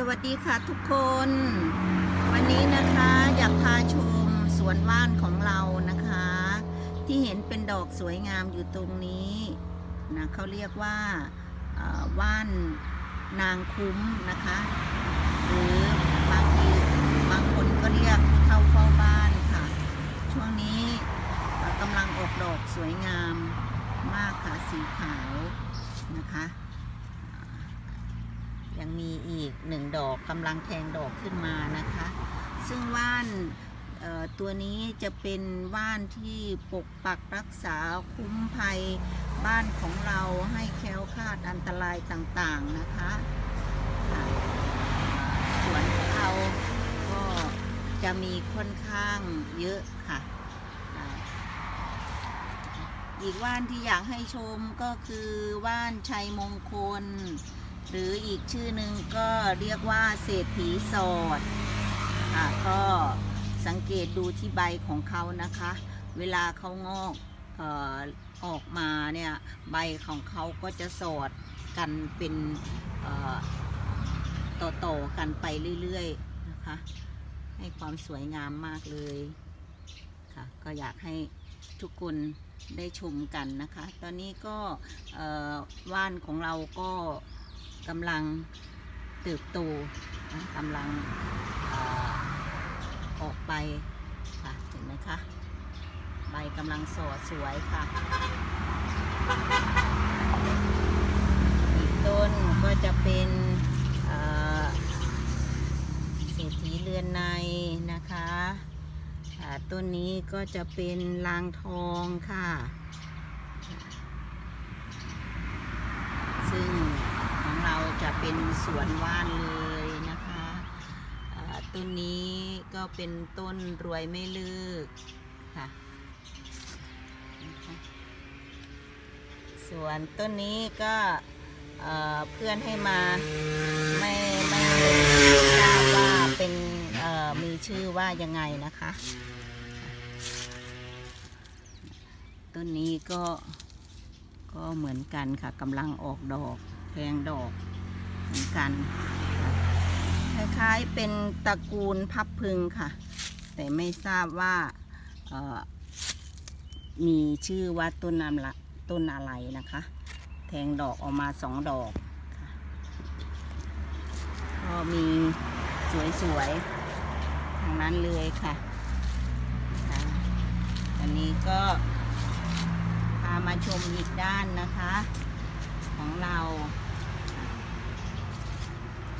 สวัสดีค่ะทุกคน วันนี้นะคะอยากพาชมสวนว่านของเรานะคะ ที่เห็นเป็นดอกสวยงามอยู่ตรงนี้นะเขาเรียกว่าว่านนางคุ้มนะคะ หรือบางทีบางคนก็เรียกเข้าเฝ้าบ้านค่ะ ช่วงนี้กำลังออกดอกสวยงามมากค่ะสีขาวนะคะ ยังมีอีกหนึ่งดอกกำลังแทงดอกขึ้นมานะคะ ซึ่งว่านตัวนี้จะเป็นว่านที่ปกปักรักษาคุ้มภัยบ้านของเราให้แคล้วคลาดอันตรายต่างๆนะคะสวนเราก็จะมีค่อนข้างเยอะค่ะ อีกว่านที่อยากให้ชมก็คือว่านชัยมงคล หรืออีกชื่อหนึ่งก็เรียกว่าเศรษฐีโสดค่ะก็สังเกตดูที่ใบของเขานะคะ เวลาเขางอกอออกมาเนี่ยใบของเขาก็จะสอดกันเป็นต่อๆกันไปเรื่อยๆนะคะ ให้ความสวยงามมากเลยค่ะก็อยากให้ทุกคนได้ชมกันนะคะ ตอนนี้ก็ว่านของเราก็ กำลังเติบโตนะกำลังอออกไปค่ะเห็นไหมคะใบกำลังสอดสวยค่ะ อีกต้นก็จะเป็นเศรษฐีเรือนในนะคะ ต้นนี้ก็จะเป็นลางทองค่ะ ซึ่งของ เป็นสวนว่านเลยนะคะต้นนี้ก็เป็นต้นรวยไม่เลิกค่ะส่วนต้นนี้ก็เพื่อนให้มาไม่ไม่ทราบว่าเป็นมีชื่อว่ายังไงนะคะ ต้นนี้ก็ก็เหมือนกันค่ะกำลังออกดอกแทงดอก เหมือนกัน คล้ายๆเป็นตระกูลพับพึงค่ะ แต่ไม่ทราบว่ามีชื่อว่าต้นอะไรต้นอะไรนะคะ แทงดอกออกมาสองดอกก็มีสวยๆทางนั้นเลยค่ะอันนี้ก็พามาชมอีกด้านนะคะ ของเรา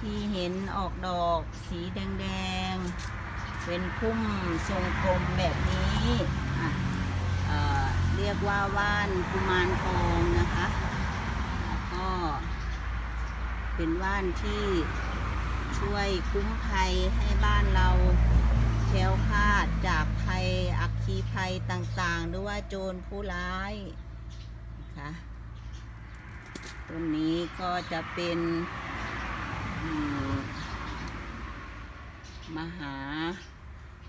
ที่เห็นออกดอกสีแดงๆ เป็นพุ่มทรงกลมแบบนี้เเรียกว่าว่านกุมารทองนะคะแล้วก็เป็นว่านที่ช่วยคุ้มภัยให้บ้านเราแคล้วคลาดจากภัยอัคคีภัยต่างๆ หรือว่าโจรผู้ร้ายนะคะต้นนี้ก็จะเป็น มหา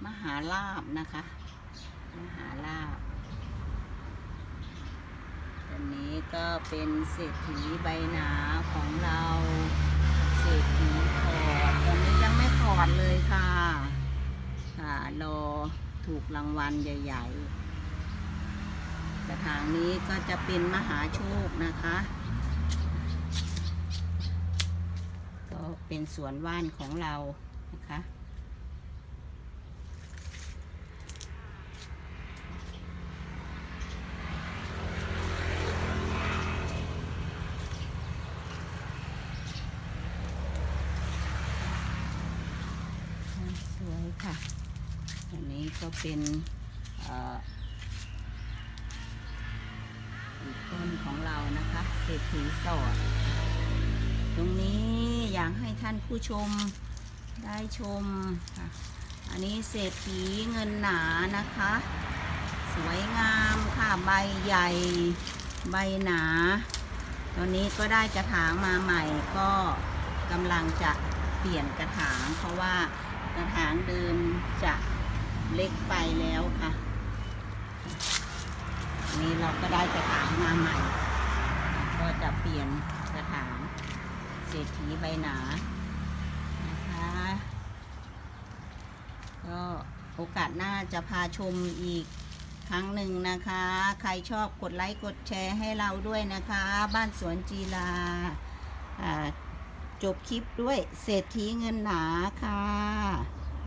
มหาลาบนะคะ มหาลาบต้นนี้ก็เป็นเศรษฐีใบหนาของเราเศรษฐีขอดตอนนี้ยังไม่ขอดเลยค่ะ ค่ะรอถูกรางวัลใหญ่ๆกระถางนี้ก็จะเป็นมหาโชคนะคะ ก็ เป็นสวนว่านของเรานะคะสวยค่ะ อันนี้ก็เป็นอีกต้นของเรานะคะเศรษฐีสอด ตรงนี้ อยากให้ท่านผู้ชมได้ชมค่ะ อันนี้เศรษฐีเงินหนานะคะ สวยงามค่ะใบใหญ่ใบหนา ตอนนี้ก็ได้กระถางมาใหม่ก็กำลังจะเปลี่ยนกระถาง เพราะว่ากระถางเดิมจะเล็กไปแล้วค่ะ นี้เราก็ได้กระถางมาใหม่ ก็จะเปลี่ยน เศรษฐีใบหนา นะคะ ก็โอกาสหน้าจะพาชมอีกครั้งหนึ่งนะคะ ใครชอบกดไลค์ กดแชร์ให้เราด้วยนะคะ บ้านสวนจีลาจบคลิปด้วยเศรษฐีเงินหนาค่ะ